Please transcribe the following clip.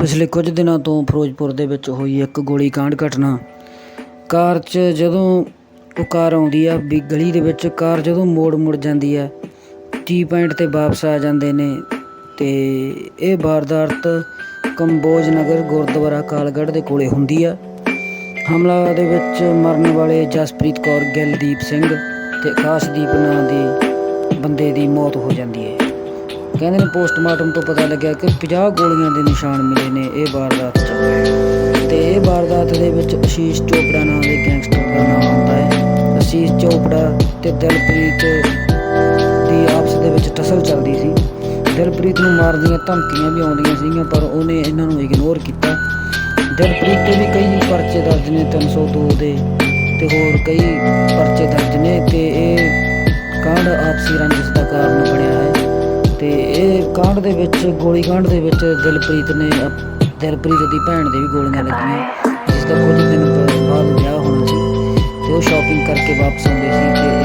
ਪਿਛਲੇ ਕੁਝ ਦਿਨਾਂ ਤੋਂ ਫਿਰੋਜ਼ਪੁਰ ਦੇ ਵਿੱਚ ਹੋਈ ਇੱਕ ਗੋਲੀ ਕਾਂਡ ਘਟਨਾ। ਕਾਰ 'ਚ ਜਦੋਂ ਉਹ ਕਾਰ ਆਉਂਦੀ ਆ, ਵੀ ਗਲੀ ਦੇ ਵਿੱਚ ਕਾਰ ਜਦੋਂ ਮੋੜ ਮੁੜ ਜਾਂਦੀ ਆ ਟੀ ਪੁਆਇੰਟ ਤੇ ਵਾਪਸ ਆ ਜਾਂਦੇ ਨੇ ਤੇ ਇਹ ਵਾਰਦਾਤ ਕੰਬੋਜ ਨਗਰ ਗੁਰਦੁਆਰਾ ਕਾਲਗੜ੍ਹ ਦੇ ਕੋਲੇ ਹੁੰਦੀ ਆ। ਹਮਲਾ ਦੇ ਵਿੱਚ ਮਰਨ ਵਾਲੇ ਜਸਪ੍ਰੀਤ ਕੌਰ, ਗਿਲਦੀਪ ਸਿੰਘ ਤੇ ਆਕਾਸ਼ਦੀਪ ਨਾਂ ਦੇ ਬੰਦੇ ਦੀ ਮੌਤ ਹੋ ਜਾਂਦੀ ਹੈ। ਕਹਿੰਦੇ ਨੇ ਪੋਸਟਮਾਰਟਮ ਤੋਂ ਪਤਾ ਲੱਗਿਆ ਕਿ 50 ਗੋਲੀਆਂ ਦੇ ਨਿਸ਼ਾਨ ਮਿਲੇ ਨੇ ਇਹ ਵਾਰਦਾਤ 'ਚ। ਤੇ ਇਹ ਵਾਰਦਾਤ ਦੇ ਵਿੱਚ ਅਸ਼ੀਸ਼ ਚੋਪੜਾ ਨਾਂ ਦੇ ਗੈਂਗਸਟਰ ਦਾ ਨਾਮ ਆਉਂਦਾ ਹੈ। ਅਸ਼ੀਸ਼ ਚੋਪੜਾ ਤੇ ਦਿਲਪ੍ਰੀਤ ਦੀ ਆਪਸ ਦੇ ਵਿੱਚ ਟਸਲ ਚੱਲਦੀ ਸੀ। ਦਿਲਪ੍ਰੀਤ ਨੂੰ ਮਾਰਨ ਦੀਆਂ ਧਮਕੀਆਂ ਵੀ ਆਉਂਦੀਆਂ ਸੀਗੀਆਂ, ਪਰ ਉਹਨੇ ਇਹਨਾਂ ਨੂੰ ਇਗਨੋਰ ਕੀਤਾ। ਦਿਲਪ੍ਰੀਤ ਤੇ ਵੀ ਕਈ ਪਰਚੇ ਦਰਜ ਨੇ 302 ਦੇ, ਤੇ ਹੋਰ ਕਈ ਪਰਚੇ ਦਰਜ ਨੇ, ਤੇ ਇਹ ਕਾਂਡ ਆਪਸੀ ਰੰਜਿਸ਼ ਦਾ ਕਾਰਨ ਬਣਿਆ। ਕਾਂਡ ਦੇ ਵਿੱਚ, ਗੋਲੀ ਕਾਂਡ ਦੇ ਵਿੱਚ ਦਿਲਪ੍ਰੀਤ ਨੇ ਦਿਲਪ੍ਰੀਤ ਦੀ ਭੈਣ ਦੇ ਵੀ ਗੋਲੀਆਂ ਲੱਗੀਆਂ ਜਿਸ ਦਾ ਕੁਝ ਦਿਨ ਬਾਅਦ ਵਿਆਹ ਹੋਣਾ ਸੀ ਤੇ ਉਹ ਸ਼ਾਪਿੰਗ ਕਰਕੇ ਵਾਪਸ ਆਉਂਦੇ ਸੀ ਤੇ